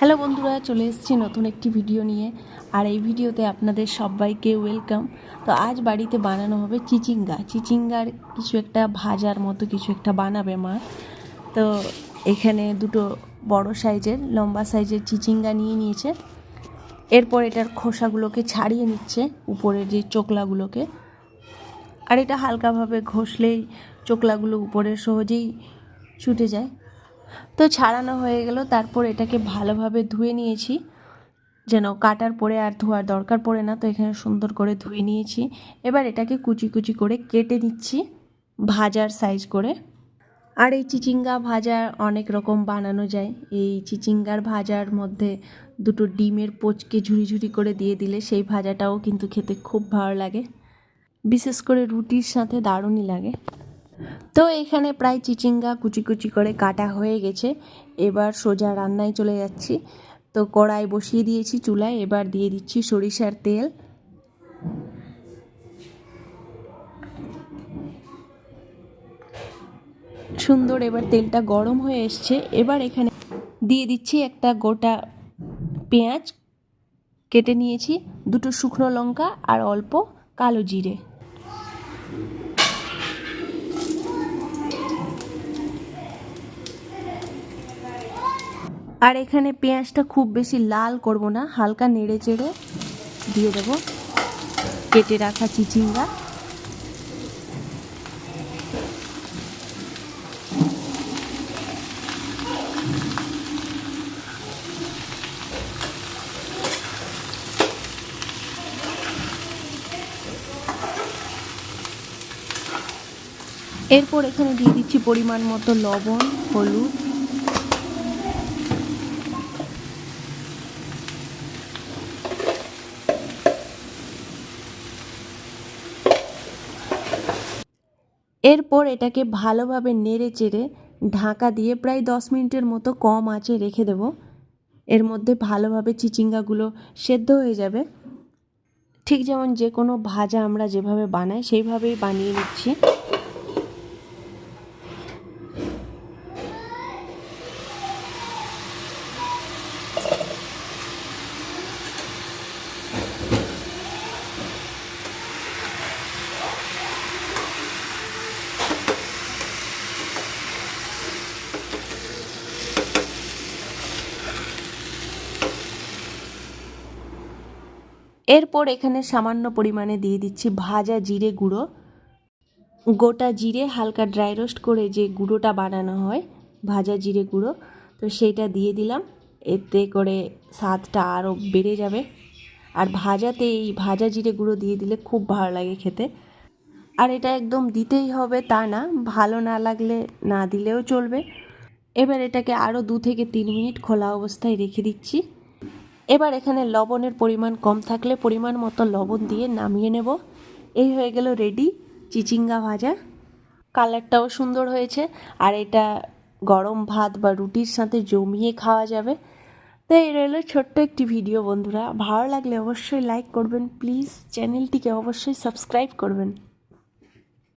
Hello বন্ধুরা, চলে এসেছি নতুন একটি ভিডিও নিয়ে। আর এই ভিডিওতে আপনাদের সবাইকে ওয়েলকাম তো আজ বাড়িতে বানানো হবে চিচিঙ্গা। চিচিঙ্গার কিছু একটা ভাজার মতো কিছু একটা বানাবে মা। তো এখানে দুটো বড় সাইজের, লম্বা সাইজের চিচিঙ্গা নিয়ে নিয়েছে। এরপর এটার খোসাগুলোকে ছাড়িয়ে নিচ্ছে উপরের যে চোকলাগুলোকে। আর এটা হালকাভাবে ঘষলেই চোকলাগুলো উপরে সহজেই ছুটে যায়। তো ছাড়ানো হয়ে গেল। তারপর এটাকে ভালোভাবে ধুয়ে নিয়েছি। যেন কাটার পরে আর ধোয়ার দরকার পড়ে না, তো এখানে সুন্দর করে ধুয়ে নিয়েছি। এবার এটাকে কুচি কুচি করে কেটে নিচ্ছি ভাজার সাইজ করে। আর এই চিচিঙ্গা ভাজা অনেক রকম বানানো যায়। এই চিচিঙ্গার ভাজার মধ্যে দুটো ডিমের পোচকে ঝুড়ি ঝুড়ি করে দিয়ে দিলে সেই ভাজাটাও কিন্তু খেতে খুব ভালো লাগে। বিশেষ করে রুটির সাথে দারুণই লাগে। তো এখানে প্রায় চিচিঙ্গা কুচি কুচি করে কাটা হয়ে গেছে। এবার সোজা রান্নায় চলে যাচ্ছি। তো কড়াই বসিয়ে দিয়েছি চুলায়, এবার দিয়ে দিচ্ছি সরিষার তেল। সুন্দর এবার তেলটা গরম হয়ে এসছে। এবার এখানে দিয়ে দিচ্ছি একটা গোটা পেঁয়াজ। কেটে নিয়েছি দুটো শুকনো লঙ্কা আর অল্প কালো জিরে। আর এখানে পেঁয়াজটা খুব বেশি লাল করব না, হালকা নেড়ে চেড়ে দিয়ে দেবো। কেটে রাখা চিচিঙ্গা। এরপর এখানে দিয়ে দিচ্ছি পরিমাণ মতো লবণ, হলুদ। এরপর এটাকে ভালোভাবে নেড়ে চেড়ে ঢাকা দিয়ে প্রায় দশ মিনিটের মতো কম আঁচে রেখে দেব। এর মধ্যে ভালোভাবে চিচিঙ্গাগুলো সেদ্ধ হয়ে যাবে। ঠিক যেমন যে কোনো ভাজা আমরা যেভাবে বানাই, সেইভাবেই বানিয়ে নিচ্ছি। এরপর এখানে সামান্য পরিমাণে দিয়ে দিচ্ছি ভাজা জিরে গুঁড়ো। গোটা জিরে হালকা ড্রাই রোস্ট করে যে গুঁড়োটা বানানো হয়, ভাজা জিরে গুঁড়ো, তো সেইটা দিয়ে দিলাম। এতে করে স্বাদটা আরও বেড়ে যাবে। আর ভাজাতে এই ভাজা জিরে গুঁড়ো দিয়ে দিলে খুব ভালো লাগে খেতে। আর এটা একদম দিতেই হবে তা না, ভালো না লাগলে না দিলেও চলবে। এবার এটাকে আরও দু থেকে তিন মিনিট খোলা অবস্থায় রেখে দিচ্ছি। এবার এখানে লবণের পরিমাণ কম থাকলে পরিমাণ মতো লবণ দিয়ে নামিয়ে নেব। এই হয়ে গেল রেডি চিচিঙ্গা ভাজা। কালারটাও সুন্দর হয়েছে, আর এটা গরম ভাত বা রুটির সাথে জমিয়ে খাওয়া যাবে। তো এই রইল ছোট্ট একটি ভিডিও বন্ধুরা। ভালো লাগলে অবশ্যই লাইক করবেন। প্লিজ চ্যানেলটিকে অবশ্যই সাবস্ক্রাইব করবেন।